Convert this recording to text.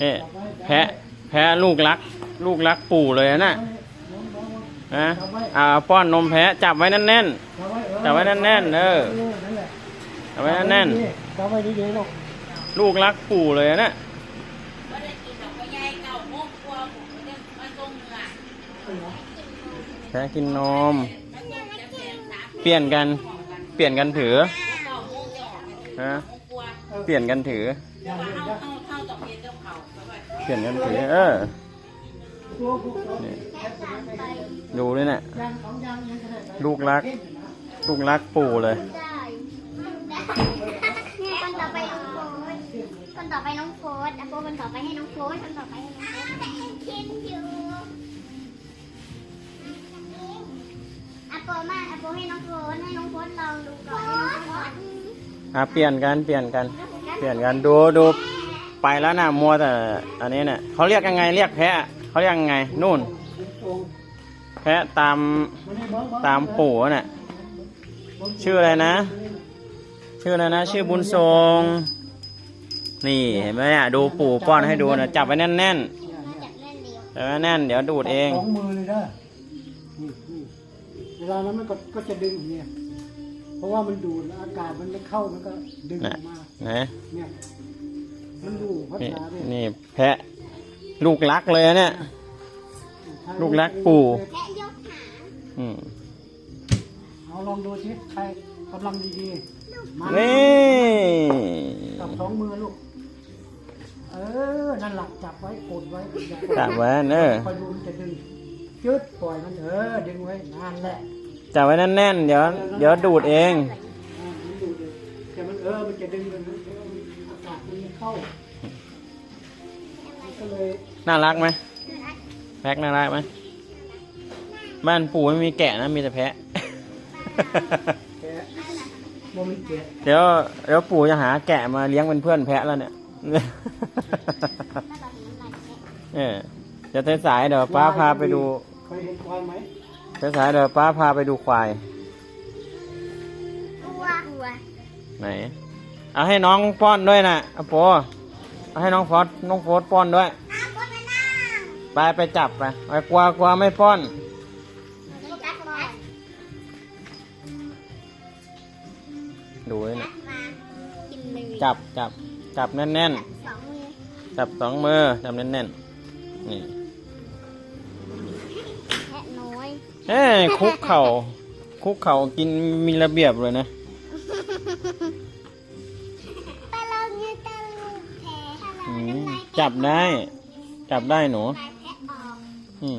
เอ๊ะแพะแพะลูกรัก ลูกรักปู่เลยนะนะอ่าป้อนนมแพะจับไว้แน่นจับไว้แน่นๆเออนั่นแหละจับไว้แน่นจับไว้ดีๆลูกลูกรักปู่เลยนะก็ได้กินดอกไม้ใหญ่เก่าโมกกลัวผมก็ได้มาส่งเนื้อแพะกินนม เปลี่ยนกัน เปลี่ยนกันถือะฮะ เปลี่ยนกันถือแต่ว่าเข้าเข้าเข้าต่อเพียงเจ้าเขาก็ว่าเปลี่ยนกันถือ เออตัวพวกเรานี่ดูด้วยน่ะยางสองยางยังกระได้ไปลูกรัก ลูกรักปู่เลย ได้ได้คนต่อไปน้องโฟนคนต่อไปน้องโฟนอะโฟนคนต่อไปให้น้องโฟนคนต่อไปให้น้องโฟนกินอยู่อะโปมาอะโปให้น้องโฟนให้น้องโฟนลองดูก่อนให้น้องโฟนอะเปลี่ยนกันเปลี่ยนกัน เปลี่ยนกันดูดูไปแล้วนะมัวแต่อันนี้น่ะเขาเรียกยังไงเรียกแพะเขาเรียกยังไงนู่น แพะตามตามปู่น่ะชื่ออะไรนะ ชื่ออะไรนะ ชื่อบุญทรงนี่เห็นไหมเนี่ยดูปู่ป้อนให้ดูนะจับไว้แน่นๆมาจากเล่นจับไว้แน่นเดี๋ยวดูดเองสองมือเลยนะนี่นี่เวลานั้นมันก็จะดึงอย่างเนี่ย เพราะว่ามันดูดแล้วอากาศมันไม่เข้ามันก็ดึงออกมานะเนี่ยมันดูพัฒนี่นาด้วยนี่แพะ ลูกรักเลยนะเนี่ย ลูกรักปู่แค่ยกขาอืม เอาลองดูสิใครกำลังดีๆมานี่ จับสองมือลูก เออนั่นหลักจับไว้กดไว้อย่ากดจับไว้เนอะ คอยดูมันจะดึงจืดปล่อยมันเออดึงไว้นั่นแหละ จับไว้แน่นๆ เดี๋ยวเดี๋ยวดูดเองอ่ามันดูดิแต่มันเออ มันจะดึงมันนะเอออากาศมันไม่เข้ามันก็เลยน่ารักไหมแพ็กน่ารักไหมบ้านปู่ไม่มีแกะนะมีแต่แพะ แกะโมมันแกะเดี๋ยวเดี๋ยวปู่จะหาแกะมาเลี้ยงเป็นเพื่อนแพะแล้วเนี่ย เออจะสายๆเดี๋ยวป้าพาไปดู เคยเห็นควายไหม สายๆเดี๋ยวป้าพาไปดูควายกลัวกลัวไหน เอาให้น้องป้อนด้วยนะเอาโปเอาให้น้องฟอสน้องโฟสป้อนด้วย อ้าวคนมานั่งไปไปจับไปไปกลัวกลัวไม่ป้อนลูกรักมาดูเลยรันะกมากินเลยจับจับจับแน่นสองมือๆ จับสองมือจับแน่นๆ นี่ เอ้ยคุกเข่าคุกเข่ากินมีระเบียบเลยนะตะลงยืดตะลุกแผลอืมจับได้ จับได้หนู ลายแผลออก อืม